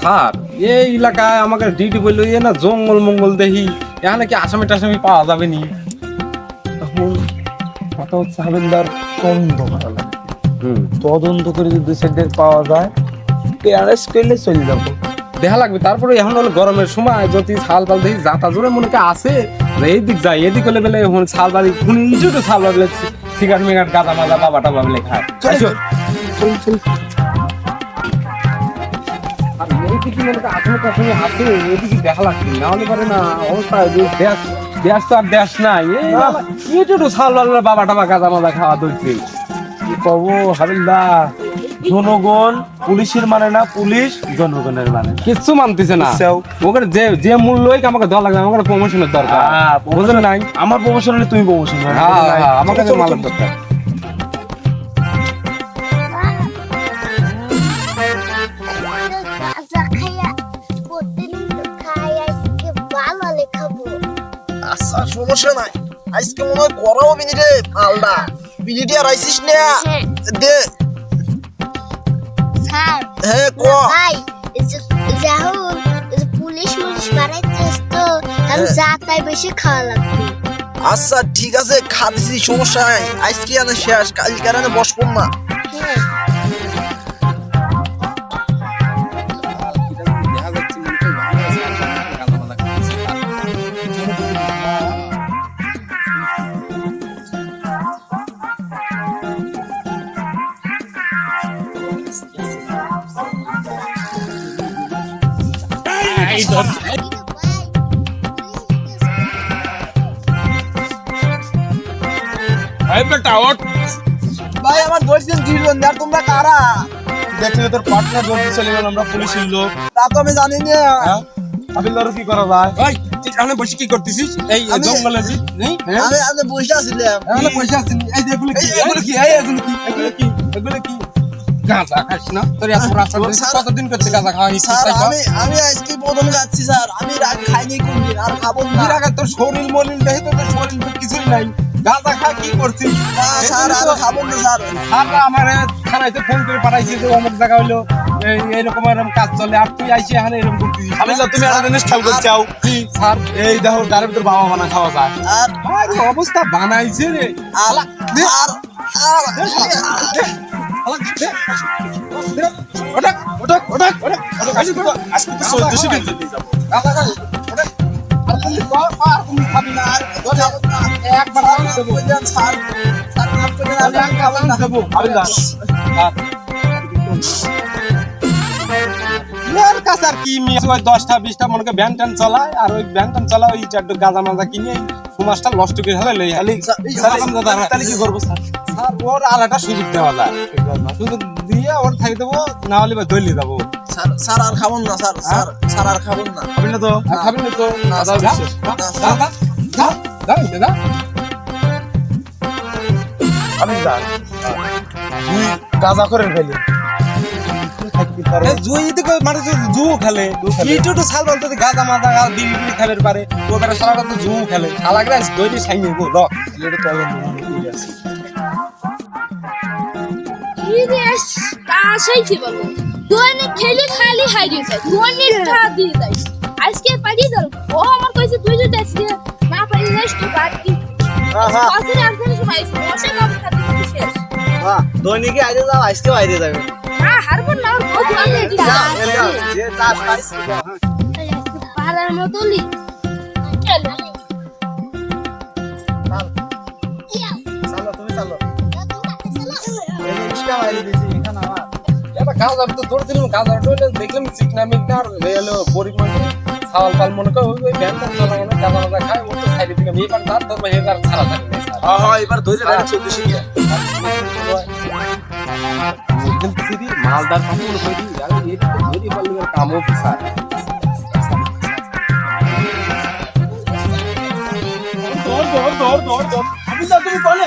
Sir? এই এলাকায় আমাকে ডিউটি বলল এ না জঙ্গল মঙ্গল দেখি এখানে কি আসামি টাসামি পাওয়া যাবে নি? এখন কথা হচ্ছে হাবিলদার করা হুম। তদন্ত করে যদি সেটা পাওয়া যায় অ্যারেস্ট করলে চলে যাব। দেখা লাগবে তারপরে এখন হলো গরমের সময় যদি ছাল পাল দেখি যাতা জোরে মনে আছে এই দিক যায় এদিক হলে বেলে এখন ছাল বাড়ি খুনি ইজু তো ছাল বাড়ি সিগারেট মিগারেট গাদা মাজা বাবা টাবা বেলে খায় আইসো। চল চল আর এইদিকে মনে আসামি আছে এদিকে দেখা লাগছে। না হলে পারে না অবস্থা দেশ দেশ তো আর দেশ নাই। এই একটু তো বাবা টাবা গাদা মাজা খাওয়া ধরছে। কি কব হাবিলদার জনগণ পুলিশের মানে না পুলিশ জনগণের মানে। কিচ্ছু মানতেছে না। ওখানে যে যে মূল্যই আমাকে দেওয়া লাগবে আমাকে প্রমোশনের দরকার। হ্যাঁ, বুঝলেন নাই? আমার প্রমোশন হলে তুমি প্রমোশন হ্যাঁ হ্যাঁ আমাকে মালের দরকার। আচ্ছা সমস্যা নাই। আজকে মনে হয় করাও বিনি রে আলদা না? হ্যাঁ। দে। হ্যাঁ ক। ভাই পুলিশ মুলিশ তো আমি হ্যাঁ। যা তাই বেশি খাওয়া লাগবে। আচ্ছা ঠিক আছে খাদিছি সমস্যা নাই। আজকে আনে শেষ কালকে আর আনে বসবো না। হ্যাঁ ভাই আমার ধরছেন গিরবেন আর তোমরা কারা? দেখলে তোর পার্টনার জলদি চলে গেল আমরা পুলিশের লোক। তা তো আমি জানি না। হাবিলদারও কি করা যায় ভাই তুই এখানে বসে কি করতেছিস? এই আমি- জঙ্গলে জি হ্যাঁ আমি আমি বসে আছিলাম এখানে বসে আছিস এই এগুলো কি? এই, এগুলো কি? এই, এগুলো কি? এগুলো কি? এগুলো কি? গাঁজা খাস না? তোর এত রাস্তা স্যার- কতদিন করতে গাঁজা খাওয়া স্যার আমি আমি আজকে প্রথম যাচ্ছি স্যার। আমি রাগ খাইনি কোনদিন আর খাব না। এর আগে তোর শরীর মলিন দেখি তো তোর শরীর কিছুই নাই। গাঁজা খা কি করছিস? না, স্যার আর খাব না স্যার। স্যাররা আমার থানাইতে ফোন করে পাঠাইছে যে অমুক জায়গা হইল এই এরকম এরকম কাজ চলে আর তুই আইসি এখানে এরকম করতেছিস হাবিলদার তুমি একটা জিনিস খেয়াল চাও স্যার এই দেখো তার ভিতর বাবা মানা খাওয়া যায়। আর আর অবস্থা? বানাইছে রে। আর আর দশটা বিশটা মনে করে ভ্যান ট্যান চালায় আর ওই ভ্যান ট্যান চালায় ওই চারটে গাঁজা মাজা কিনে সুমাসটা লস্ট করে হলে লই কি করব স্যার ওর আর একটা সুযোগ দেওয়া যায়। সুযোগ দিয়ে ওর থাকি দেবো না হলে বা দলি যাব স্যার স্যার আর খাব না স্যার স্যার স্যার আর খাব না। তো? আর না তো? না, যা, না, যা, যা, যা, যা, যা। দুই গাঁজা করে ফেলি। জুই দিকে মানে তো জু খেলে ইটু তো সাল বলতে গাঁজা মাজা গাঁজা বিড়ি বিড়ি খেলে পারে ও বেটা সারা তো জু খেলে। শালা গ্রাস দইনি সাইনি গো ল। কি দেশ আসাইছে বাবু দৈনিক খেলি খালি হারিয়ে যায় দৈনিক খা দিয়ে যায়। আজকে পারি ধর ও আমার কইছে তুই যদি আজকে না পারি যাস তুই বাদ দি সময় শেষ। হ্যাঁ দৈনিকে যাও আজকে যাবে। হারবো না ওর যে চালো। এটা গাঁজা তো ধরছিলাম গাঁজা টইলে দেখলাম চিকনা মিকনা আর হলো পরিমাণ ছাওয়াল পাল মনে করে ওই ওই ভ্যান ট্যান চালা মানে গাঁজা মাজা খায় ও তো সাইডে মেয়ে পান তার ধরবে তার ছাড়া থাকে হ্যাঁ হ্যাঁ এবার ধরে চৌদ্দশো গিয়া মালদার কাম আর। এই ধরি পারলে কাম অফিসার দৌড় দৌড় দৌড়। দৌড় দৌড় হাবিলদার তুমি বলে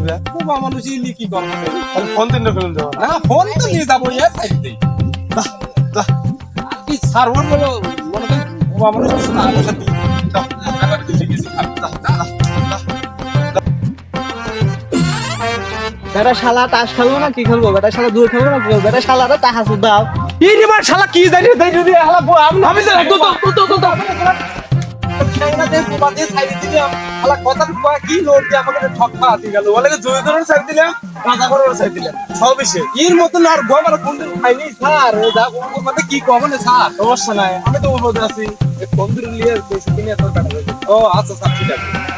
দে, স্যার। বোকা মানুষ ইলি কি করব ফোন দিন না ফেলুন দেবো না ফোন তো নিয়ে যাব এ ছাড়ি দে যা। কি স্যার ওর বলো মনে করি বোকা মানুষ কিছু না আমার সাথে। বেটা শালা তাস খেলব না কি খেলব বেটা শালা দূর খেলব না কি খেলব বেটা টাকা শুধু দাও এই রে শালা কি জানি তাই যদি বো আমি আমি তো তো তো তো তো তো খেলনা দে বোবা দিয়ে ছাড়ি দিলাম। হালা কথা কয়া, কি লোড দিয়ে আমাকে ঠকা দি গেল? বলে জয় ধরে ছাড়ি দিলাম, রাজা করে ছাড়ি দিলাম। সব বিষয় এর মতন আর গোবার কোন দিন খাইনি স্যার ওই যা কি কব না স্যার, সমস্যা নাই। আমি তো ওর আছি। বন্ধুর নিয়ে বেশি দিনে এত কাটা ও আচ্ছা স্যার, ঠিক আছে।